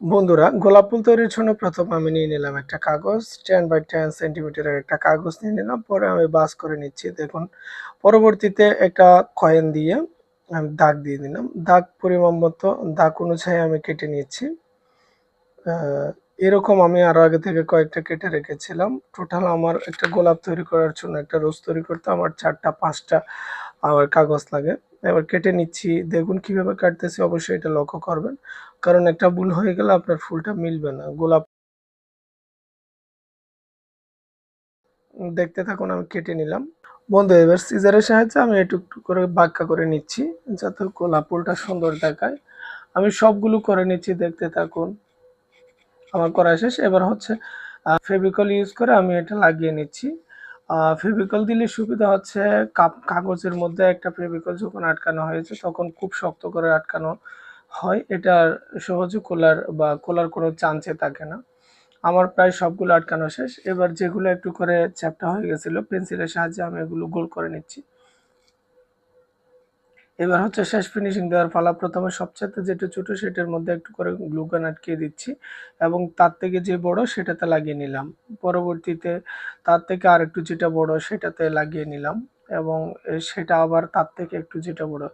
বন্ধুরা, গোলাপ ফুল তৈরির জন্য প্রথম আমি নিয়ে নিলাম একটা কাগজ টেন বাই টেন সেন্টিমিটারের একটা কাগজ নিয়ে নিলাম। পরে আমি বাস করে নিচ্ছি, দেখুন। পরবর্তীতে একটা কয়েন দিয়ে আমি দাগ দিয়ে দিলাম। দাগ পরিমাণ মতো, দাগ অনুযায়ী আমি কেটে নিচ্ছি। এরকম আমি আরও আগে থেকে কয়েকটা কেটে রেখেছিলাম। টোটাল আমার একটা গোলাপ তৈরি করার জন্য, একটা রোজ তৈরি করতে আমার চারটা, পাঁচটা আমার কাগজ লাগে। এবার কেটে নিচ্ছি। দেখুন কীভাবে কাটতেছি, অবশ্যই এটা লক্ষ্য করবেন। কারণ একটা ভুল হয়ে গেলে আপনার ফুলটা মিলবে না। গোলাপ দেখতে থাকুন, আমি কেটে নিলাম। বন্ধু, এবার সিজারের সাহায্যে আমি একটু করে বাঁকা করে নিচ্ছি, যাতে গোলাপ ফুলটা সুন্দর দেখায়। আমি সবগুলো করে নিচ্ছি, দেখতে থাকুন। আমার করা শেষ। এবার হচ্ছে ফেভিকল ইউজ করে আমি এটা লাগিয়ে নিচ্ছি। ফেভিকল দিলে সুবিধা হচ্ছে কাগজের মধ্যে একটা ফেভিকল যখন আটকানো হয়েছে, তখন খুব শক্ত করে আটকানো হয়। এটা সহজে কোলার বা কোলার কোনো চান্সে থাকে না। আমার প্রায় সবগুলো আটকানো শেষ। এবার যেগুলো একটু করে চ্যাপটা হয়ে গেছিল, পেন্সিলের সাহায্যে আমি এগুলো গোল করে নিচ্ছি। এবার হচ্ছে শেষ ফিনিশিং দেওয়ার পালা। প্রথমে সবচেয়ে যেটা ছোট সেটার মধ্যে একটু করে গ্লুগান আটকে দিচ্ছি এবং তার থেকে যে বড় সেটাতে লাগিয়ে নিলাম। পরবর্তীতে তার থেকে আর একটু যেটা বড় সেটাতে লাগিয়ে নিলাম এবং সেটা আবার তার থেকে একটু যেটা বড়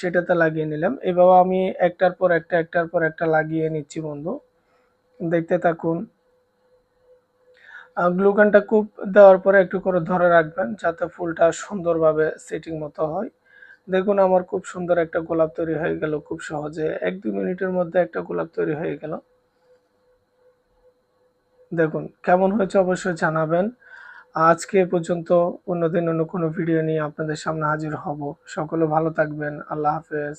সেটাতে লাগিয়ে নিলাম। এভাবে আমি একটার পর একটা, একটার পর একটা লাগিয়ে নিচ্ছি বন্ধু। দেখতে থাকুন। গ্লুগানটা খুব দেওয়ার পরে একটু করে ধরে রাখবেন যাতে ফুলটা সুন্দরভাবে সেটিং মতো হয়। দেখুন, আমার খুব সুন্দর একটা গোলাপ তৈরি হয়ে গেল, খুব সহজে। এক দুই মিনিটের মধ্যে একটা গোলাপ তৈরি হয়ে গেল। দেখুন, কেমন হয়েছে অবশ্যই জানাবেন। আজকে পর্যন্ত অন্যদিন অন্য কোনো ভিডিও নিয়ে আপনাদের সামনে হাজির হব। সকলে ভালো থাকবেন। আল্লাহ হাফেজ।